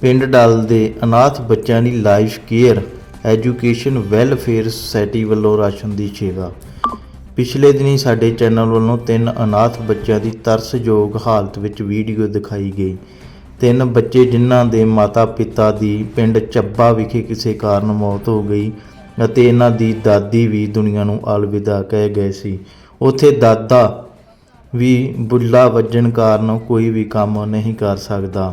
ਪਿੰਡ ਡਲ ਦੇ ਅਨਾਥ ਬੱਚਿਆਂ ਦੀ life care, education, welfare society ਵੱਲੋਂ ਰਾਸ਼ਨ ਦੀ ਸੇਵਾ। ਪਿਛਲੇ ਦਿਨੀ ਸਾਡੇ ਚੈਨਲ ਵੱਲੋਂ ਤਿੰਨ ਅਨਾਥ ਬੱਚਿਆਂ ਦੀ ਤਰਸਯੋਗ ਹਾਲਤ ਵਿੱਚ ਵੀਡੀਓ ਦਿਖਾਈ ਗਈ। ਤਿੰਨ ਬੱਚੇ ਜਿਨ੍ਹਾਂ ਦੇ ਮਾਤਾ-ਪਿਤਾ ਦੀ ਪਿੰਡ ਚੱਬਾ ਵਿਖੇ ਕਿਸੇ ਕਾਰਨ ਮੌਤ ਹੋ ਗਈ ਅਤੇ ਇਹਨਾਂ ਦੀ ਦਾਦੀ ਵੀ ਦੁਨੀਆ ਨੂੰ ਅਲਵਿਦਾ ਕਹਿ ਗਏ ਸੀ। ਉੱਥੇ ਦਾਦਾ ਵੀ ਬੁੱਲਾ ਵੱਜਣ ਕਾਰਨ ਕੋਈ ਵੀ ਕੰਮ ਨਹੀਂ ਕਰ ਸਕਦਾ।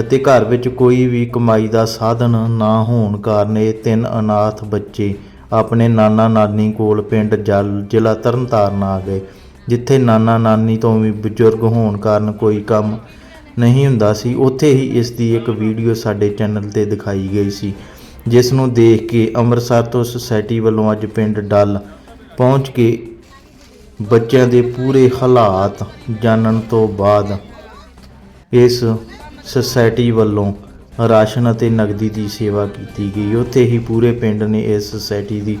ਅਤੇ ਘਰ ਵਿੱਚ ਕੋਈ ਵੀ ਕਮਾਈ ਦਾ ਸਾਧਨ ਨਾ ਹੋਣ ਕਾਰਨ ਇਹ ਤਿੰਨ ਅਨਾਥ ਬੱਚੇ ਆਪਣੇ ਨਾਨਾ ਨਾਨੀ ਕੋਲ ਪਿੰਡ ਜਲ, ਜ਼ਿਲ੍ਹਾ ਤਰਨਤਾਰਨ ਆ ਗਏ, ਜਿੱਥੇ ਨਾਨਾ ਨਾਨੀ ਤੋਂ ਵੀ ਬਜ਼ੁਰਗ ਹੋਣ ਕਾਰਨ ਕੋਈ ਕੰਮ ਨਹੀਂ ਹੁੰਦਾ ਸੀ। ਉੱਥੇ ਹੀ ਇਸ ਦੀ ਇੱਕ ਵੀਡੀਓ ਸਾਡੇ ਚੈਨਲ ਤੇ ਦਿਖਾਈ ਗਈ ਸੀ, ਜਿਸ ਨੂੰ ਦੇਖ ਕੇ ਅੰਮ੍ਰਿਤਸਰ ਤੋਂ ਸੁਸਾਇਟੀ ਵੱਲੋਂ ਅੱਜ ਪਿੰਡ ਡੱਲ ਪਹੁੰਚ ਕੇ ਬੱਚਿਆਂ ਦੇ ਪੂਰੇ ਹਾਲਾਤ ਜਾਣਨ ਤੋਂ ਬਾਅਦ ਇਸ ਸੁਸਾਇਟੀ ਵੱਲੋਂ ਰਾਸ਼ਨ ਅਤੇ ਨਗਦੀ ਦੀ ਸੇਵਾ ਕੀਤੀ ਗਈ। ਉੱਥੇ ਹੀ ਪੂਰੇ ਪਿੰਡ ਨੇ ਇਸ ਸੁਸਾਇਟੀ ਦੀ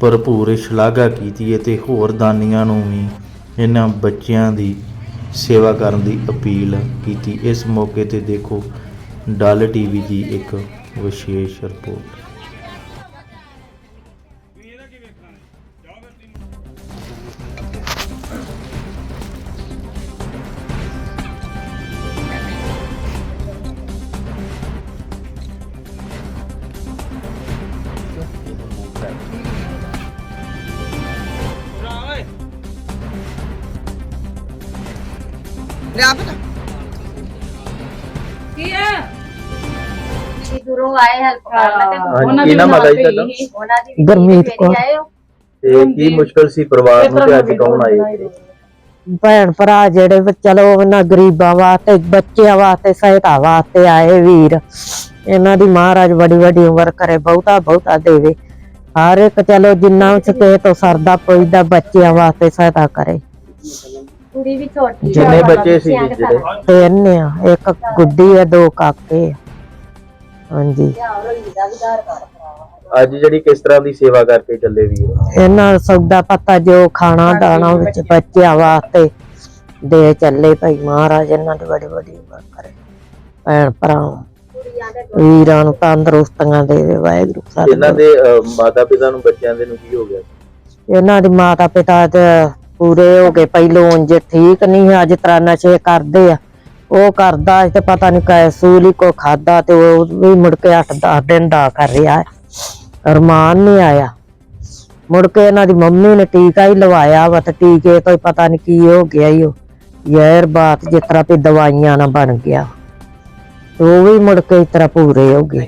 ਭਰਪੂਰ ਸ਼ਲਾਘਾ ਕੀਤੀ ਅਤੇ ਹੋਰ ਦਾਨੀਆਂ ਨੂੰ ਵੀ ਇਹਨਾਂ ਬੱਚਿਆਂ ਦੀ ਸੇਵਾ ਕਰਨ ਦੀ ਅਪੀਲ ਕੀਤੀ। ਇਸ ਮੌਕੇ ਤੇ ਦੇਖੋ, ਡੱਲ ਟੀਵੀ ਦੀ ਇੱਕ ਵਿਸ਼ੇਸ਼ ਰਿਪੋਰਟ। ਲਿਆ ਪਤਾ। ਕੀ ਹੈ ਜੀ ਦੂਰੋਂ ਆਏ ਹੈਲਪ ਕਰਨ ਤੇ ਉਹਨਾਂ ਕੀ ਦੀ ਨਾਮ ਹੈ ਜੀ ਨਾਲ ਤੁਹਾਡਾ? ਹੀ ਉਹਨਾਂ ਦੀ ਗੁਰਮੀਤ ਕੌਰ। ਆਏ ਹੋ? ਤੇ ਕੀ ਮੁਸ਼ਕਲ ਸੀ ਪਰਿਵਾਰ ਨੂੰ ਤੇ ਅੱਜ ਕੌਣ ਆਏ? ਇੱਥੇ? ਭੈਣ ਭਰਾ ਜਿਹੜੇ ਵੀ ਚਲੋ ਉਹਨਾਂ ਗਰੀਬਾਂ ਵਾਸਤੇ ਬੱਚਿਆਂ ਵਾਸਤੇ ਸਹਾਇਤਾ ਵਾਸਤੇ ਆਏ ਵੀਰ। ਇਹਨਾਂ ਦੀ ਮਹਾਰਾਜ ਬੜੀ ਵੱਡੀ ਉਮਰ ਕਰੇ ਬਹੁਤਾ ਬਹੁਤਾ ਦੇਵੇ। ਹਰ ਇੱਕ ਚਲੋ ਜਿੰਨਾ ਸਕੇ ਤੋਂ ਸਰਦਾ ਪੁੱਜਦਾ ਬੱਚਿਆਂ ਵਾਸਤੇ ਸਹਾਇਤਾ ਕਰੇ। ਕੁੜੀ ਵੀ ਛੋਟੀ ਜਿੰਨੇ ਬੱਚੇ ਸੀ ਬੱਚਿਆਂ ਦੇ ਜਿਹੜੇ। ਤਿੰਨ ਆ ਇੱਕ ਗੁੱਡੀ ਆ ਦੋ ਕਾਕੇ ਆ। ਹਾਂਜੀ। ਅੱਜ ਜਿਹੜੀ ਕਿਸ ਤਰ੍ਹਾਂ ਦੀ ਸੇਵਾ ਕਰਕੇ ਚੱਲੇ ਵੀਰ ਇਹਨਾਂ ਸੌਦਾ ਪੱਤਾ ਜੋ ਖਾਣਾ ਦਾਣਾ ਵਿੱਚ ਬੱਚਿਆਂ ਵਾਸਤੇ ਦੇ ਚੱਲੇ ਭਾਈ ਮਹਾਰਾਜ ਇਹਨਾਂ ਦੀ ਬੜੀ ਵੱਡੀ ਉਮਰ ਕਰੇ। ਭੈਣ ਭਰਾ ਵੀਰਾਂ ਨੂੰ ਤੰਦਰੁਸਤੀਆਂ ਦੇਵੇ ਵਾਹਿਗੁਰੂ ਇਹਨਾਂ ਸਾਡੇ ਦੇ ਮਾਤਾ ਪਿਤਾ ਨੂੰ ਬੱਚਿਆਂ ਦੇ ਨੂੰ ਕੀ ਹੋ ਗਿਆ? ਇਹਨਾਂ ਦੇ ਮਾਤਾ ਪਿਤਾ ਤੇ ਪੂਰੇ ਹੋ ਗਏ। ਪਹਿਲੋਂ ਉਂਝ ਠੀਕ ਨਹੀਂ ਸੀ, ਅੱਜ ਤਰ੍ਹਾਂ ਨਸ਼ੇ ਕਰਦੇ ਆ। ਉਹ ਕਰਦਾ ਸੀ ਤੇ ਪਤਾ ਨਹੀਂ ਕੈ ਸੂਲੀ ਕੋ ਖਾਦਾ ਤੇ ਉਹ ਵੀ ਮੁੜ ਕੇ 8-10 ਦਿਨ ਦਾ ਕਰ ਰਿਹਾ ਹੈ। ਅਰਮਾਨ ਨਹੀਂ ਆਇਆ। ਮੁੜ ਕੇ ਇਹਨਾਂ ਦੀ ਮੰਮੀ ਨੇ ਟੀਕਾ ਹੀ ਲਵਾਇਆ ਵਾ ਤੇ ਟੀਕੇ ਤੋਂ ਹੀ ਪਤਾ ਨਹੀਂ ਕੀ ਹੋ ਗਿਆ ਈ ਉਹ ਯਾਰ ਬਾਤ ਜਿਸ ਤਰ੍ਹਾਂ ਵੀ ਦਵਾਈਆਂ ਨਾਲ ਬਣ ਗਿਆ। ਤੇ ਉਹ ਵੀ ਮੁੜ ਕੇ ਇਸ ਤਰ੍ਹਾਂ ਪੂਰੇ ਹੋ ਗਏ।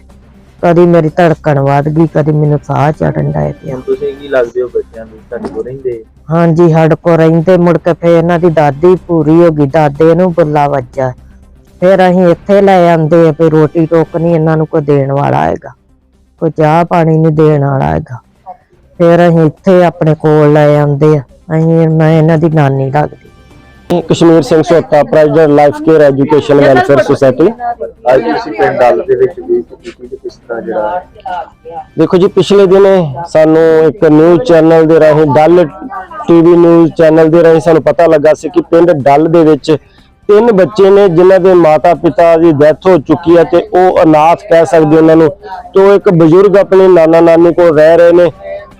ਕਦੀ ਮੇਰੀ ਧੜਕਣ ਵੱਧ ਗਈ ਕਦੀ ਮੈਨੂੰ ਸਾਹ ਚੜਨ ਡਿਆ ਪਿਆ। ਹੁਣ ਤੁਸੀਂ ਕੀ ਲੱਗਦੇ ਹੋ ਬੱਚਿਆਂ ਨੂੰ? ਤੁਹਾਡੇ ਕੋਲ ਰਹਿੰਦੇ? ਹਾਂਜੀ ਸਾਡੇ ਕੋ ਰਹਿੰਦੇ ਮੁੜ ਕੇ ਫੇਰ ਇਹਨਾਂ ਦੀ ਦਾਦੀ ਪੂਰੀ ਹੋ ਗਈ ਦਾਦੇ ਨੂੰ ਬੁੱਲਾ ਵੱਜਾ। ਫੇਰ ਅਸੀਂ ਇੱਥੇ ਲੈ ਆਂਦੇ ਆ ਵੀ ਰੋਟੀ ਟੋਕ ਨਹੀਂ ਇਹਨਾਂ ਨੂੰ ਕੋਈ ਦੇਣ ਵਾਲਾ ਹੈਗਾ। ਕੋਈ ਚਾਹ ਪਾਣੀ ਨਹੀਂ ਦੇਣ ਵਾਲਾ ਹੈਗਾ। ਫੇਰ ਅਸੀਂ ਇੱਥੇ ਆਪਣੇ ਕੋਲ ਲੈ ਆਂਦੇ ਆ। ਅਸੀਂ ਮੈਂ ਇਹਨਾਂ ਦੀ ਨਾਨੀ ਲੱਗਦੀ। Kashmir Singh Sota president life care education welfare society ਅੱਜ ਤੁਸੀਂ ਪਿੰਡ ਡੱਲ ਦੇ ਵਿੱਚ ਵੀ ਕਿਸ ਤਰ੍ਹਾਂ ਜਿਹੜਾ ਦੇਖੋ ਜੀ ਪਿਛਲੇ ਦਿਨ ਸਾਨੂੰ ਇੱਕ ਨਿਊਜ਼ ਚੈਨਲ ਦੇ ਰਾਹੀਂ ਡੱਲ ਟੀਵੀ ਨਿਊਜ਼ ਚੈਨਲ ਦੇ ਰਾਹੀਂ ਸਾਨੂੰ ਪਤਾ ਲੱਗਾ ਸੀ ਕਿ ਪਿੰਡ ਡੱਲ ਦੇ ਵਿੱਚ ਤਿੰਨ ਬੱਚੇ ਨੇ ਜਿਨ੍ਹਾਂ ਦੇ ਮਾਤਾ-ਪਿਤਾ ਦੀ ਡੈਥ ਹੋ ਚੁੱਕੀ ਹੈ ਤੇ ਉਹ ਅਨਾਥ ਕਹਿ ਸਕਦੇ ਉਹਨਾਂ ਨੂੰ। ਤੋਂ ਇੱਕ ਬਜ਼ੁਰਗ ਆਪਣੇ ਨਾਨਾ ਨਾਨੀ ਕੋਲ ਰਹਿ ਰਹੇ ਨੇ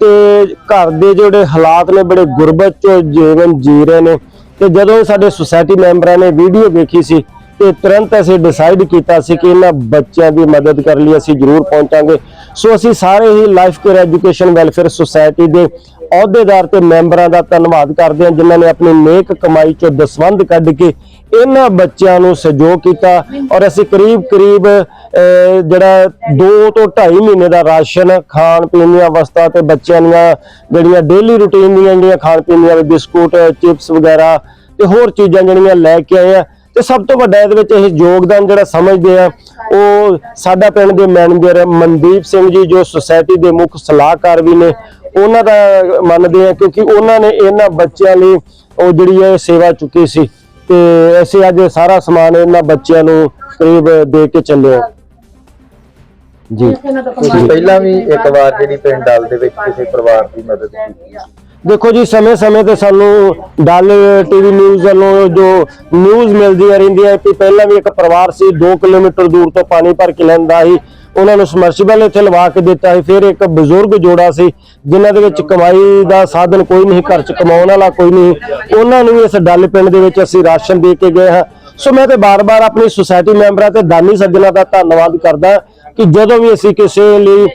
ਤੇ ਘਰ ਦੇ ਜਿਹੜੇ ਹਾਲਾਤ ਨੇ ਬੜੇ ਗੁਰਬਤ ਚ ਜੀਵਨ ਜੀ ਰਹੇ ਨੇ। ਤੇ ਜਦੋਂ ਸਾਡੇ ਸੁਸਾਇਟੀ ਮੈਂਬਰਾਂ ਨੇ ਵੀਡੀਓ ਵੇਖੀ ਸੀ ਤੇ ਤੁਰੰਤ ਅਸੀਂ ਡਿਸਾਈਡ ਕੀਤਾ ਸੀ ਕਿ ਇਹਨਾਂ ਬੱਚਿਆਂ ਦੀ ਮਦਦ ਕਰਨ ਲਈ ਅਸੀਂ ਜ਼ਰੂਰ ਪਹੁੰਚਾਂਗੇ। ਸੋ ਅਸੀਂ ਸਾਰੇ ਹੀ life care education welfare society ਦੇ ਅਹੁਦੇਦਾਰ ਤੇ ਮੈਂਬਰਾਂ ਦਾ ਧੰਨਵਾਦ ਕਰਦੇ ਹਾਂ, ਜਿਨ੍ਹਾਂ ਨੇ ਆਪਣੀ ਨੇਕ ਕਮਾਈ ਚੋਂ ਦਸਵੰਧ ਕੱਢ ਕੇ ਇਹਨਾਂ ਬੱਚਿਆਂ ਨੂੰ ਸਹਿਯੋਗ ਕੀਤਾ ਔਰ ਅਸੀਂ ਕਰੀਬ ਕਰੀਬ ਜਿਹੜਾ 2 ਤੋਂ 2.5 ਮਹੀਨੇ ਦਾ ਰਾਸ਼ਨ, ਖਾਣ ਪੀਣ ਦੀਆਂ ਵਸਤਾਂ ਤੇ ਬੱਚਿਆਂ ਦੀਆਂ ਜਿਹੜੀਆਂ ਡੇਲੀ ਰੁਟੀਨ ਦੀਆਂ ਜਿਹੜੀਆਂ ਖਾਣ ਪੀਣ ਦੀਆਂ ਬਿਸਕੁਟ, ਚਿਪਸ ਵਗੈਰਾ ਤੇ ਹੋਰ ਚੀਜ਼ਾਂ ਜਿਹੜੀਆਂ ਲੈ ਕੇ ਆਏ ਆ ਤੇ ਸਭ ਤੋਂ ਵੱਡਾ ਇਹਦੇ ਵਿੱਚ ਇਹ ਯੋਗਦਾਨ ਜਿਹੜਾ ਸਮਝਦੇ ਆ, ਉਹ ਸਾਡਾ ਪਿੰਡ ਦੇ ਮੈਨੇਜਰ ਮਨਦੀਪ ਸਿੰਘ ਜੀ, ਜੋ ਸੁਸਾਇਟੀ ਦੇ ਮੁੱਖ ਸਲਾਹਕਾਰ ਵੀ ਨੇ, ਉਹਨਾਂ ਦਾ ਮੰਨਦੇ ਆ ਕਿਉਂਕਿ ਉਹਨਾਂ ਨੇ ਇਹਨਾਂ ਬੱਚਿਆਂ ਲਈ ਉਹ ਜਿਹੜੀ ਹੈ ਸੇਵਾ ਚੁੱਕੀ ਸੀ ਤੇ ਅਸੀਂ ਅੱਜ ਸਾਰਾ ਸਮਾਨ ਇਹਨਾਂ ਬੱਚਿਆਂ ਨੂੰ ਕਰੀਬ ਦੇ ਕੇ ਚੱਲੇ ਆ। ਜੀ। ਪਹਿਲਾਂ ਵੀ ਇੱਕ ਵਾਰ ਜਿਹੜੀ ਪਿੰਡ ਡੱਲ ਦੇ ਵਿੱਚ ਕਿਸੇ ਪਰਿਵਾਰ ਦੀ ਮਦਦ ਕੀਤੀ ਦੇਖੋ ਜੀ, ਸਮੇਂ-ਸਮੇਂ ਤੇ ਸਾਨੂੰ ਡੱਲ ਟੀਵੀ ਨਿਊਜ਼ ਵੱਲੋਂ ਜੋ ਨਿਊਜ਼ ਮਿਲਦੀਆਂ ਰਹਿੰਦੀਆਂ ਕਿ ਪਹਿਲਾਂ ਵੀ ਇੱਕ ਪਰਿਵਾਰ ਸੀ 2 ਕਿਲੋਮੀਟਰ ਦੂਰ ਤੋਂ ਪਾਣੀ ਭਰ ਕੇ ਲੈਂਦਾ ਸੀ। ਉਹਨਾਂ ਨੂੰ ਸਮਰਸੀਬਲ ਇੱਥੇ ਲਵਾ ਕੇ ਦਿੱਤਾ ਸੀ। ਫਿਰ ਇੱਕ ਬਜ਼ੁਰਗ ਜੋੜਾ ਸੀ, ਜਿਨ੍ਹਾਂ ਦੇ ਵਿੱਚ ਕਮਾਈ ਦਾ ਸਾਧਨ ਕੋਈ ਨਹੀਂ, ਘਰ 'ਚ ਕਮਾਉਣ ਵਾਲਾ ਕੋਈ ਨਹੀਂ। ਉਹਨਾਂ ਨੂੰ ਵੀ ਇਸ ਡੱਲ ਪਿੰਡ ਦੇ ਵਿੱਚ ਅਸੀਂ ਰਾਸ਼ਨ ਦੇ ਕੇ ਗਏ ਹਾਂ। ਸੋ ਮੈਂ ਤੇ ਬਾਰ-ਬਾਰ ਆਪਣੀ ਸੁਸਾਇਟੀ ਮੈਂਬਰਾਂ ਤੇ ਦਾਨੀ ਸੱਜਣਾਂ ਦਾ ਧੰਨਵਾਦ ਕਰਦਾ ਕਿ ਜਦੋਂ ਵੀ ਅਸੀਂ ਕਿਸੇ ਲਈ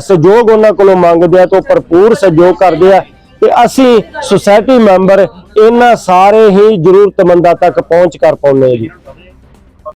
ਸਹਿਯੋਗ ਉਹਨਾਂ ਕੋਲੋਂ ਮੰਗਦੇ ਆ, ਤਾਂ ਭਰਪੂਰ ਸਹਿਯੋਗ ਕਰਦੇ ਆ। ਤੇ ਅਸੀਂ ਸੁਸਾਇਟੀ ਮੈਂਬਰ ਇਹਨਾਂ ਸਾਰੇ ਹੀ ਜ਼ਰੂਰਤਮੰਦਾਂ ਤੱਕ ਪਹੁੰਚ ਕਰ ਪਾਉਂਦੇ ਹਾਂ ਜੀ।